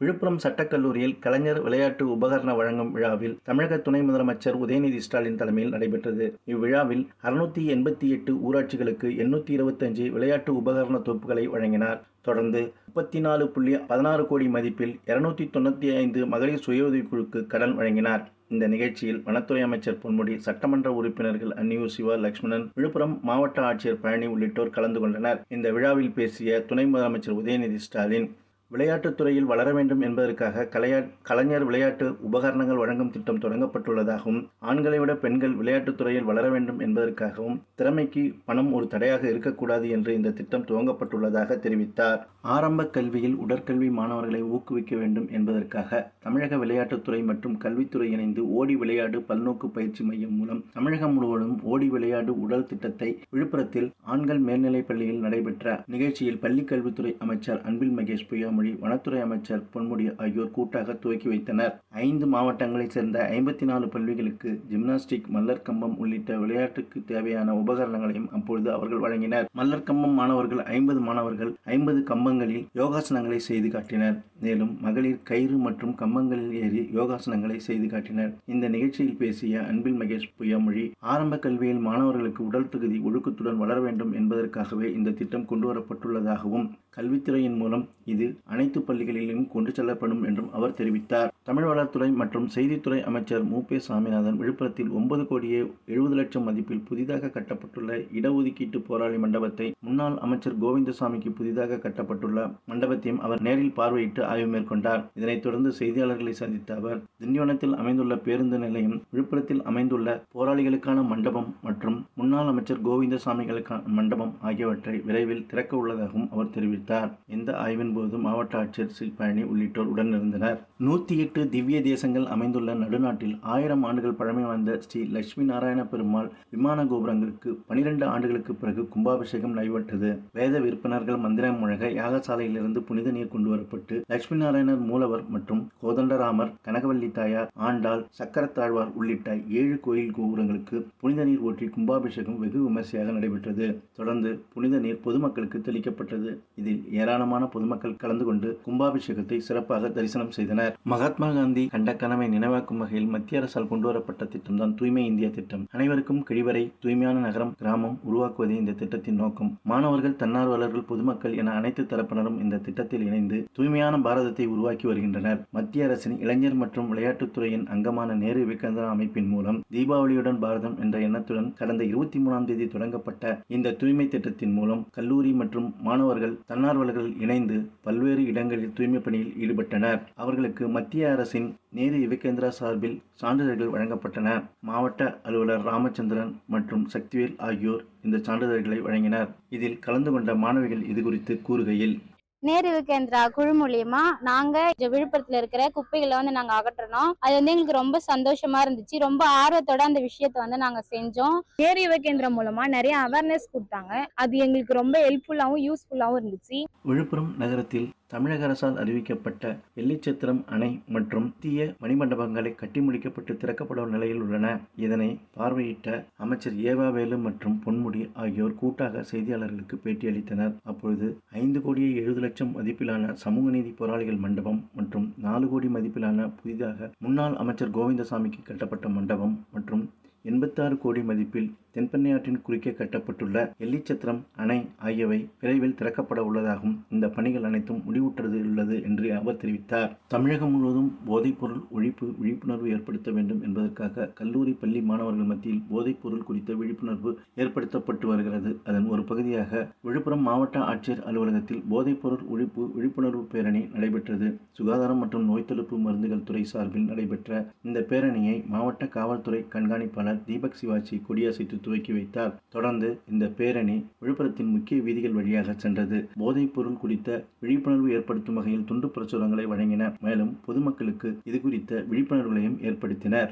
விழுப்புரம் சட்டக்கல்லூரியில் கலைஞர் விளையாட்டு உபகரண வழங்கும் விழாவில் தமிழக துணை முதலமைச்சர் உதயநிதி ஸ்டாலின் தலைமையில் நடைபெற்றது. இவ்விழாவில் அறுநூத்தி எண்பத்தி எட்டு ஊராட்சிகளுக்கு எண்ணூத்தி இருபத்தஞ்சு விளையாட்டு உபகரண தொகுப்புகளை வழங்கினார். தொடர்ந்து முப்பத்தி நாலு புள்ளி பதினாறு கோடி மதிப்பில் இருநூத்தி தொண்ணூத்தி ஐந்து மகளிர் சுய உதவிக்குழுக்கு கடன் வழங்கினார். இந்த நிகழ்ச்சியில் வனத்துறை அமைச்சர் பொன்முடி சட்டமன்ற உறுப்பினர்கள் அன்னியூர் சிவா லட்சுமணன் விழுப்புரம் மாவட்ட ஆட்சியர் பழனி உள்ளிட்டோர் கலந்து கொண்டனர். இந்த விழாவில் பேசிய துணை முதலமைச்சர் உதயநிதி ஸ்டாலின் விளையாட்டுத் துறையில் வளர வேண்டும் என்பதற்காக கலையா கலைஞர் விளையாட்டு உபகரணங்கள் வழங்கும் திட்டம் தொடங்கப்பட்டுள்ளதாகவும் ஆண்களை விட பெண்கள் விளையாட்டுத் துறையில் வளர வேண்டும் என்பதற்காகவும் திறமைக்கு பணம் ஒரு தடையாக இருக்கக்கூடாது என்று இந்த திட்டம் துவங்கப்பட்டுள்ளதாக தெரிவித்தார். ஆரம்ப கல்வியில் உடற்கல்வி மாணவர்களை ஊக்குவிக்க வேண்டும் என்பதற்காக தமிழக விளையாட்டுத்துறை மற்றும் கல்வித்துறை இணைந்து ஓடி விளையாடு பல்நோக்கு பயிற்சி மையம் மூலம் தமிழகம் முழுவதும் ஓடி விளையாடு உடல் திட்டத்தை விழுப்புரத்தில் ஆண்கள் மேல்நிலைப் பள்ளியில் நடைபெற்ற நிகழ்ச்சியில் பள்ளிக் கல்வித்துறை அமைச்சர் அன்பில் மகேஷ் பொய்யாமொழி வனத்துறை அமைச்சர் பொன்முடி ஆகியோர் கூட்டாக துவக்கி வைத்தனர். ஐந்து மாவட்டங்களைச் சேர்ந்த ஐம்பத்தி நாலு பள்ளிகளுக்கு ஜிம்னாஸ்டிக் மல்லர் கம்பம் உள்ளிட்ட விளையாட்டுக்கு தேவையான உபகரணங்களையும் அப்பொழுது அவர்கள் வழங்கினர். மல்லர் கம்பம் மாணவர்கள் ஐம்பது மாணவர்கள் ஐம்பது கம்பங்களில் யோகாசனங்களை செய்து காட்டினர். மேலும் மகளிர் கயிறு மற்றும் கம்பங்களில் ஏறி யோகாசனங்களை செய்து காட்டினர். இந்த நிகழ்ச்சியில் பேசிய அன்பில் மகேஷ் பொய்யாமொழி ஆரம்ப கல்வியில் மாணவர்களுக்கு உடல் தகுதி ஒழுக்கத்துடன் வளர வேண்டும் என்பதற்காகவே இந்த திட்டம் கொண்டு வரப்பட்டுள்ளதாகவும் கல்வித்துறையின் மூலம் இது அனைத்து பள்ளிகளிலும் கொண்டு செல்லப்படும் என்றும் அவர் தெரிவித்தார். தமிழ் வளர்த்துறை மற்றும் செய்தித்துறை அமைச்சர் மு. பே. சாமிநாதன் விழுப்புரத்தில் ஒன்பது கோடியே எழுபது லட்சம் மதிப்பில் புதிதாக கட்டப்பட்டுள்ள இடஒதுக்கீட்டு போராளி மண்டபத்தை முன்னாள் அமைச்சர் கோவிந்தசாமிக்கு புதிதாக கட்டப்பட்டுள்ள மண்டபத்தையும் அவர் நேரில் பார்வையிட்டு ஆய்வு மேற்கொண்டார். இதனைத் தொடர்ந்து செய்தியாளர்களை சந்தித்த அவர் திண்டிவனத்தில் அமைந்துள்ள பேருந்து நிலையம் விழுப்புரத்தில் அமைந்துள்ள போராளிகளுக்கான மண்டபம் மற்றும் முன்னாள் அமைச்சர் கோவிந்தசாமிகளுக்கான மண்டபம் ஆகியவற்றை விரைவில் திறக்க உள்ளதாகவும் அவர் தெரிவித்தார். இந்த ஆய்வின் போதும் மாவட்ட ஆட்சியர் சி பழனி உள்ளிட்டோர் உடனிருந்தனர் நூத்தி எட்டு திவ்ய தேசங்கள் அமைந்துள்ள நடுநாட்டில் ஆயிரம் ஆண்டுகள் பழமை வாய்ந்த ஸ்ரீ லட்சுமி நாராயண பெருமாள் விமான கோபுரங்களுக்கு பனிரெண்டு ஆண்டுகளுக்கு பிறகு கும்பாபிஷேகம் நடைபெற்றது. வேத விற்பனர்கள் மந்திரம் முழக யாகசாலையிலிருந்து புனித நீர் கொண்டு வரப்பட்டு லட்சுமி நாராயணர் மூலவர் மற்றும் கோதண்டராமர் கனகவல்லி தாயார் ஆண்டாள் சக்கரத்தாழ்வார் உள்ளிட்ட ஏழு கோயில் கோபுரங்களுக்கு புனித நீர் ஊற்றி கும்பாபிஷேகம் வெகு விமர்சையாக நடைபெற்றது. தொடர்ந்து புனித நீர் பொதுமக்களுக்கு தெளிக்கப்பட்டது. இதில் ஏராளமான பொதுமக்கள் கலந்து கொண்டு கும்பாபிஷேகத்தை சிறப்பாக தரிசனம் செய்தனர். மகாத்மா காந்தி கண்ட கனவை நினைவாக்கும் வகையில் மத்திய அரசால் கொண்டுவரப்பட்ட திட்டம்தான் தூய்மை இந்தியா திட்டம். அனைவருக்கும் கழிவறை தூய்மையான நகரம் கிராமம் உருவாக்குவதே இந்த திட்டத்தின் நோக்கம். மாணவர்கள் தன்னார்வலர்கள் பொதுமக்கள் என அனைத்து தரப்பினரும் இந்த திட்டத்தில் இணைந்து தூய்மையான பாரதத்தை உருவாக்கி வருகின்றனர். மத்திய அரசின் இளைஞர் மற்றும் விளையாட்டுத்துறையின் அங்கமான நேரு விவேகானந்தா அமைப்பின் மூலம் தீபாவளியுடன் பாரதம் என்ற எண்ணத்துடன் கடந்த இருபத்தி மூணாம் தேதி தொடங்கப்பட்ட இந்த தூய்மை திட்டத்தின் மூலம் கல்லூரி மற்றும் மாணவர்கள் தன்னார்வலர்கள் இணைந்து பல்வேறு இடங்களில் தூய்மை பணியில் ஈடுபட்டனர். அவர்களுக்கு மத்திய அரசின் நேரு யுவகேந்திரா சார்பில் சான்றிதழ்கள் வழங்கப்பட்டன. மாவட்ட அலுவலர் ராமச்சந்திரன் மற்றும் சக்திவேல் ஆகியோர் இந்த சான்றிதழ்களை வழங்கினர். இதில் கலந்து கொண்ட மாணவிகள் இது குறித்து கூறுகையில் நேரு விகேந்திரா குழு மூலியமா நாங்க விழுப்புரத்துல இருக்கிற குப்பைகளை வந்து நாங்க அகற்றணும். அது வந்து எங்களுக்கு ரொம்ப சந்தோஷமா இருந்துச்சு. ரொம்ப ஆர்வத்தோட அந்த விஷயத்த வந்து நாங்க செஞ்சோம். நேரு யுவ கேந்திரம் மூலமா நிறைய அவேர்னஸ் கொடுத்தாங்க. அது எங்களுக்கு ரொம்ப ஹெல்ப்ஃபுல்லாகவும் யூஸ்ஃபுல்லாகவும் இருந்துச்சு. விழுப்புரம் நகரத்தில் தமிழக அரசால் அறிவிக்கப்பட்ட எல்லிச்சத்திரம் அணை மற்றும் தீய மணிமண்டபங்களை கட்டி முடிக்கப்பட்டு திறக்கப்படும் நிலையில் உள்ளன. இதனை பார்வையிட்ட அமைச்சர் ஏவாவேலு மற்றும் பொன்முடி ஆகியோர் கூட்டாக செய்தியாளர்களுக்கு பேட்டியளித்தனர். அப்பொழுது ஐந்து கோடியே எழுபது லட்சம் மதிப்பிலான சமூக நீதி போராளிகள் மண்டபம் மற்றும் நாலு கோடி மதிப்பிலான புதிதாக முன்னாள் அமைச்சர் கோவிந்தசாமிக்கு கட்டப்பட்ட மண்டபம் மற்றும் எண்பத்தாறு கோடி மதிப்பில் தென்பெண்ணையாற்றின் குறுக்கே கட்டப்பட்டுள்ள எல்லிச்சத்திரம் அணை ஆகியவை விரைவில் திறக்கப்பட உள்ளதாகவும் இந்த பணிகள் அனைத்தும் முடிவுற்றது உள்ளது என்று அவர் தெரிவித்தார். தமிழகம் முழுவதும் போதைப்பொருள் ஒழிப்பு விழிப்புணர்வு ஏற்படுத்த வேண்டும் என்பதற்காக கல்லூரி பள்ளி மாணவர்கள் மத்தியில் போதைப்பொருள் குறித்த விழிப்புணர்வு ஏற்படுத்தப்பட்டு வருகிறது. அதன் ஒரு பகுதியாக விழுப்புரம் மாவட்ட ஆட்சியர் அலுவலகத்தில் போதைப்பொருள் ஒழிப்பு விழிப்புணர்வு பேரணி நடைபெற்றது. சுகாதாரம் மற்றும் நோய் தடுப்பு மருந்துகள் துறை சார்பில் நடைபெற்ற இந்த பேரணியை மாவட்ட காவல்துறை கண்காணிப்பாளர் தீபக் சிவாச்சி கொடியசைத்து துவக்கி வைத்தார். தொடர்ந்து இந்த பேரணி விழுப்புரத்தின் முக்கிய வீதிகள் வழியாக சென்றது. போதைப் பொருள் குறித்த விழிப்புணர்வு ஏற்படுத்தும் வகையில் துண்டு பிரசுரங்களை வழங்கின மேலும் பொதுமக்களுக்கு இது குறித்த விழிப்புணர்வுகளையும் ஏற்படுத்தினர்.